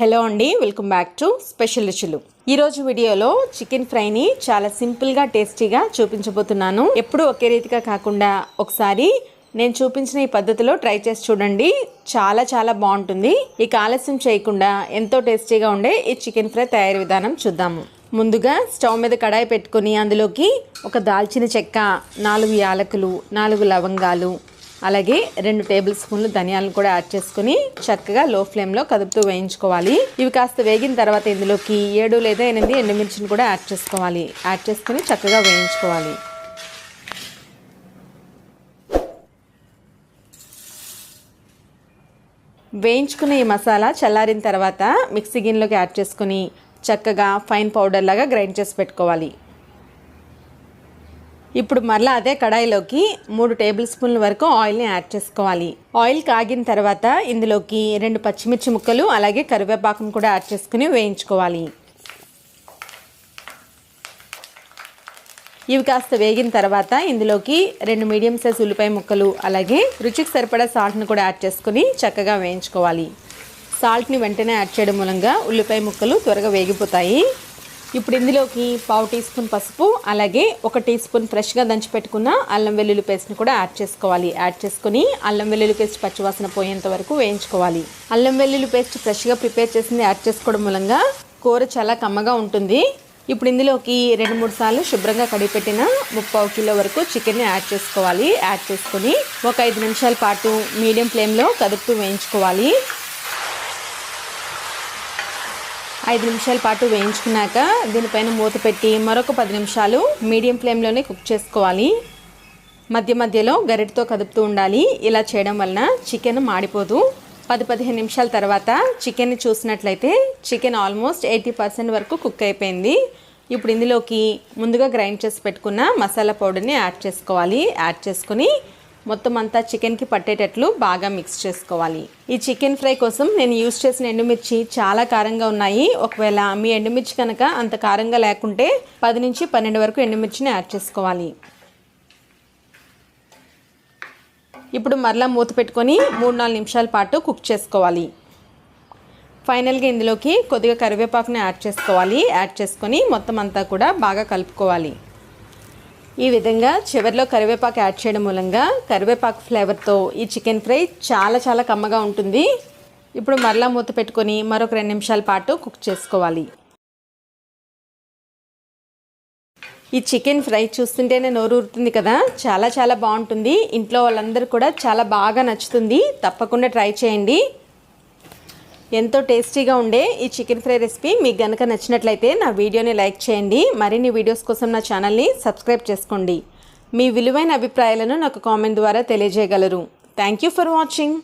Hello అండి welcome back to special రుచులు. ఈరోజు వీడియోలో చికెన్ ఫ్రైని చాలా సింపుల్గా టేస్టీగా చూపించబోతున్నాను. ఎప్పుడు ఒకే రీతిగా కాకుండా ఒకసారి నేను చూపించిన ఈ పద్ధతిలో ట్రై చేసి చూడండి. చాలా చాలా బాగుంటుంది. ఇక ఆలస్యం చేయకుండా ఎంతో టేస్టీగా ఉండే ఈ చికెన్ ఫ్రై తయారీ విధానం చూద్దాము. ముందుగా స్టవ్ మీద కడాయి పెట్టుకొని అందులోకి ఒక దాల్చిన చెక్క నాలుగు యాలకులు నాలుగు లవంగాలు అలాగే రెండు టేబుల్ స్పూన్లు ధనియాలను కూడా యాడ్ చేసుకుని చక్కగా లో ఫ్లేమ్లో కదుపుతూ వేయించుకోవాలి. ఇవి కాస్త వేగిన తర్వాత ఇందులోకి ఏడు లేదా ఎనిమిది ఎండుమిర్చిని కూడా యాడ్ చేసుకోవాలి. యాడ్ చేసుకుని చక్కగా వేయించుకోవాలి. వేయించుకున్న ఈ మసాలా చల్లారిన తర్వాత మిక్సీ గిన్నెలోకి యాడ్ చేసుకుని చక్కగా ఫైన్ పౌడర్ లాగా గ్రైండ్ చేసి పెట్టుకోవాలి. ఇప్పుడు మరలా అదే కడాయిలోకి మూడు టేబుల్ స్పూన్ల వరకు ఆయిల్ని యాడ్ చేసుకోవాలి. ఆయిల్ కాగిన తర్వాత ఇందులోకి రెండు పచ్చిమిర్చి ముక్కలు అలాగే కరివేపాకును కూడా యాడ్ చేసుకుని వేయించుకోవాలి. ఇవి కాస్త వేగిన తర్వాత ఇందులోకి రెండు మీడియం సైజ్ ఉల్లిపాయ ముక్కలు అలాగే రుచికి సరిపడా సాల్ట్ని కూడా యాడ్ చేసుకుని చక్కగా వేయించుకోవాలి. సాల్ట్ని వెంటనే యాడ్ చేయడం మూలంగా ఉల్లిపాయ ముక్కలు త్వరగా వేగిపోతాయి. ఇప్పుడు ఇందులోకి పావు టీ స్పూన్ పసుపు అలాగే ఒక టీ స్పూన్ ఫ్రెష్గా దంచి పెట్టుకున్న అల్లం వెల్లుల్లి పేస్ట్ని కూడా యాడ్ చేసుకోవాలి. యాడ్ చేసుకుని అల్లం వెల్లుల్లి పేస్ట్ పచ్చివాసన పోయేంత వరకు వేయించుకోవాలి. అల్లం వెల్లుల్లి పేస్ట్ ఫ్రెష్గా ప్రిపేర్ చేసింది యాడ్ చేసుకోవడం మూలంగా కూర చాలా కమ్మగా ఉంటుంది. ఇప్పుడు ఇందులోకి రెండు మూడు సార్లు శుభ్రంగా కడిగిపెట్టిన ముప్పావు కిలో వరకు చికెన్ని యాడ్ చేసుకోవాలి. యాడ్ చేసుకొని ఒక ఐదు నిమిషాల పాటు మీడియం ఫ్లేమ్లో కదుపుతూ వేయించుకోవాలి. ఐదు నిమిషాల పాటు వేయించుకున్నాక దీనిపైన మూత పెట్టి మరొక పది నిమిషాలు మీడియం ఫ్లేమ్లోనే కుక్ చేసుకోవాలి. మధ్య మధ్యలో గరిటతో కదుపుతూ ఉండాలి. ఇలా చేయడం వలన చికెన్ మాడిపోదు. పది పదిహేను నిమిషాల తర్వాత చికెన్ని చూసినట్లయితే చికెన్ ఆల్మోస్ట్ ఎయిటీ పర్సెంట్ వరకు కుక్ అయిపోయింది. ఇప్పుడు ఇందులోకి ముందుగా గ్రైండ్ చేసి పెట్టుకున్న మసాలా పౌడర్ని యాడ్ చేసుకోవాలి. యాడ్ చేసుకొని మొత్తం అంతా చికెన్కి పట్టేటట్లు బాగా మిక్స్ చేసుకోవాలి. ఈ చికెన్ ఫ్రై కోసం నేను యూస్ చేసిన ఎండుమిర్చి చాలా కారంగా ఉన్నాయి. ఒకవేళ మీ ఎండుమిర్చి కనుక అంత కారంగా లేకుంటే పది నుంచి పన్నెండు వరకు ఎండుమిర్చిని యాడ్ చేసుకోవాలి. ఇప్పుడు మరలా మూత పెట్టుకొని మూడు నాలుగు నిమిషాల పాటు కుక్ చేసుకోవాలి. ఫైనల్గా ఇందులోకి కొద్దిగా కరివేపాకుని యాడ్ చేసుకోవాలి. యాడ్ చేసుకొని మొత్తం అంతా కూడా బాగా కలుపుకోవాలి. ఈ విధంగా చివరిలో కరివేపాకు యాడ్ చేయడం మూలంగా కరివేపాకు ఫ్లేవర్తో ఈ చికెన్ ఫ్రై చాలా చాలా కమ్మగా ఉంటుంది. ఇప్పుడు మరలా మూత పెట్టుకొని మరొక రెండు నిమిషాల పాటు కుక్ చేసుకోవాలి. ఈ చికెన్ ఫ్రై చూస్తుంటేనే నోరు ఊరుతుంది కదా? చాలా చాలా బాగుంటుంది. ఇంట్లో వాళ్ళందరూ కూడా చాలా బాగా నచ్చుతుంది. తప్పకుండా ట్రై చేయండి. ఎంతో టేస్టీగా ఉండే ఈ చికెన్ ఫ్రై రెసిపీ మీకు గనక నచ్చినట్లయితే నా వీడియోని లైక్ చేయండి. మరిన్ని వీడియోస్ కోసం నా ఛానల్ని సబ్స్క్రైబ్ చేసుకోండి. మీ విలువైన అభిప్రాయాలను నాకు కామెంట్ ద్వారా తెలియజేయగలరు. Thank you for watching.